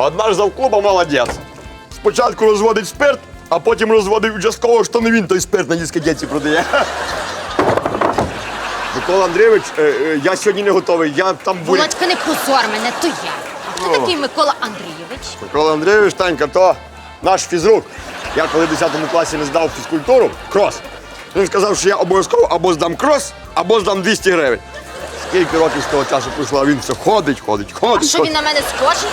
А одна ж завклуба молодець. Спочатку розводить спирт, а потім розводить участково, що не він той спирт на дискотеці продає. Микола Андрійович, е, е, я сьогодні не готовий. Я там буря. Володька, не позор мене, то я. А хто такий Микола Андрійович? Микола Андрійович, Танька, то наш фізрук. Я коли в 10 класі не здав фізкультуру, крос. Він сказав, що я обов'язково або здам крос, або здам 200 гривень. Скільки років з того часу пройшло, а він все ходить, ходить, А ходить. що ходить. він на мене схожий?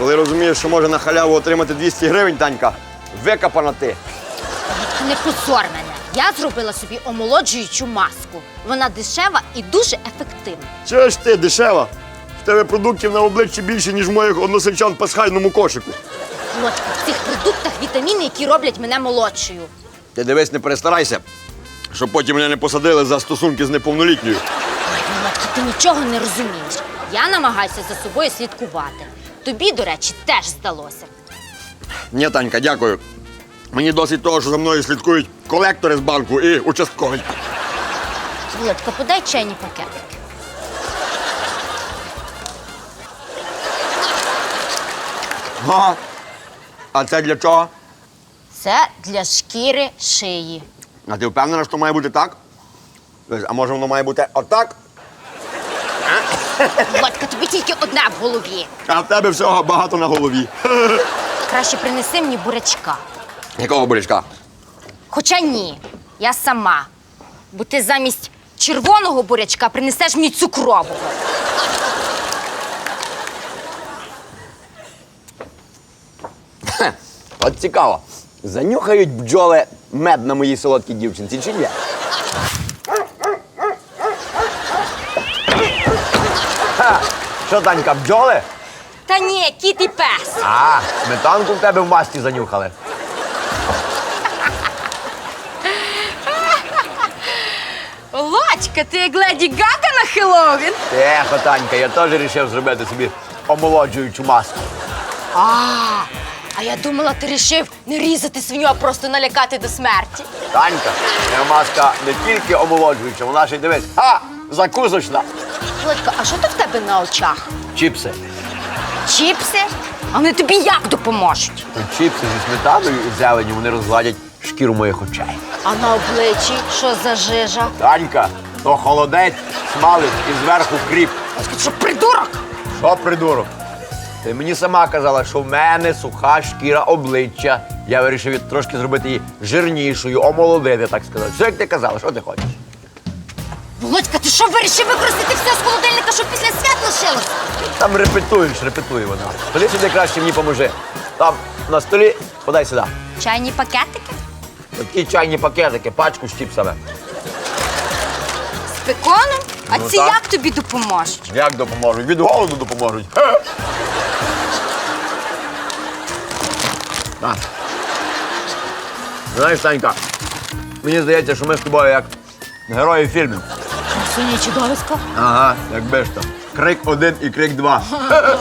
Коли розумієш, що може на халяву отримати 200 гривень, Танька, викопана ти. Володька, не позор мене. Я зробила собі омолоджуючу маску. Вона дешева і дуже ефективна. Чого ж ти, дешева? В тебе продуктів на обличчі більше, ніж в моїх односельчан в пасхальному кошику. Володька, в цих продуктах вітаміни, які роблять мене молодшою. Ти дивись, не перестарайся, щоб потім мене не посадили за стосунки з неповнолітньою. Ой, Володька, ти нічого не розумієш. Я намагаюся за собою слідкувати. Тобі, до речі, теж здалося. Ні, Танька, дякую. Мені досить того, що за мною слідкують колектори з банку і участковий. Володька, подай чайні пакетики. Ага. А це для чого? Це для шкіри шиї. А ти впевнена, що має бути так? А може воно має бути отак? Володька, тобі тільки одне в голові. А в тебе всього багато на голові. Краще принеси мені бурячка. Якого бурячка? Хоча ні, я сама. Бо ти замість червоного бурячка принесеш мені цукрового. От цікаво. Занюхають бджоли мед на моїй солодкій дівчинці чи ні? Що, Танька, бджоли? Та ні, кіт і пес. А, сметанку в тебе в масті занюхали. Володька, ти як леді Гага на Хеллоуін? Тихо, Танька, я теж вирішив зробити собі омолоджуючу маску. А, а я думала, ти рішив не різати свиню, а просто налякати до смерті. Танька, моя маска не тільки омолоджуюча, вона ще й дивись. А, закусочна. Володька, а що то в тебе на очах? Чіпси. Чіпси? А вони тобі як допоможуть? Чіпси зі сметаною і зеленю вони розгладять шкіру моїх очей. А на обличчі що за жижа? Танька, то холодець, смалець і зверху кріп. Володька, ти що придурок? Що, придурок? Ти мені сама казала, що в мене суха шкіра обличчя. Я вирішив її трошки зробити її жирнішою, омолодити, так сказати. Все, як ти казала, що ти хочеш? Володька, ти що вирішив використати все з холодильника, щоб після свят лишилось? Там репетуєш, репетує вона. Ходи сюди краще мені поможи. Там на столі, подай сюди. Чайні пакетики? Такі чайні пакетики, пачку з чіпсами. З пеконом? А Ну, ці так. як тобі допоможуть? Як допоможуть? Від голоду допоможуть. На. Знаєш, Санька, мені здається, що ми з тобою як герої фільмів. Сині чудовисько. Ага, якби ж там. Крик один і крик два.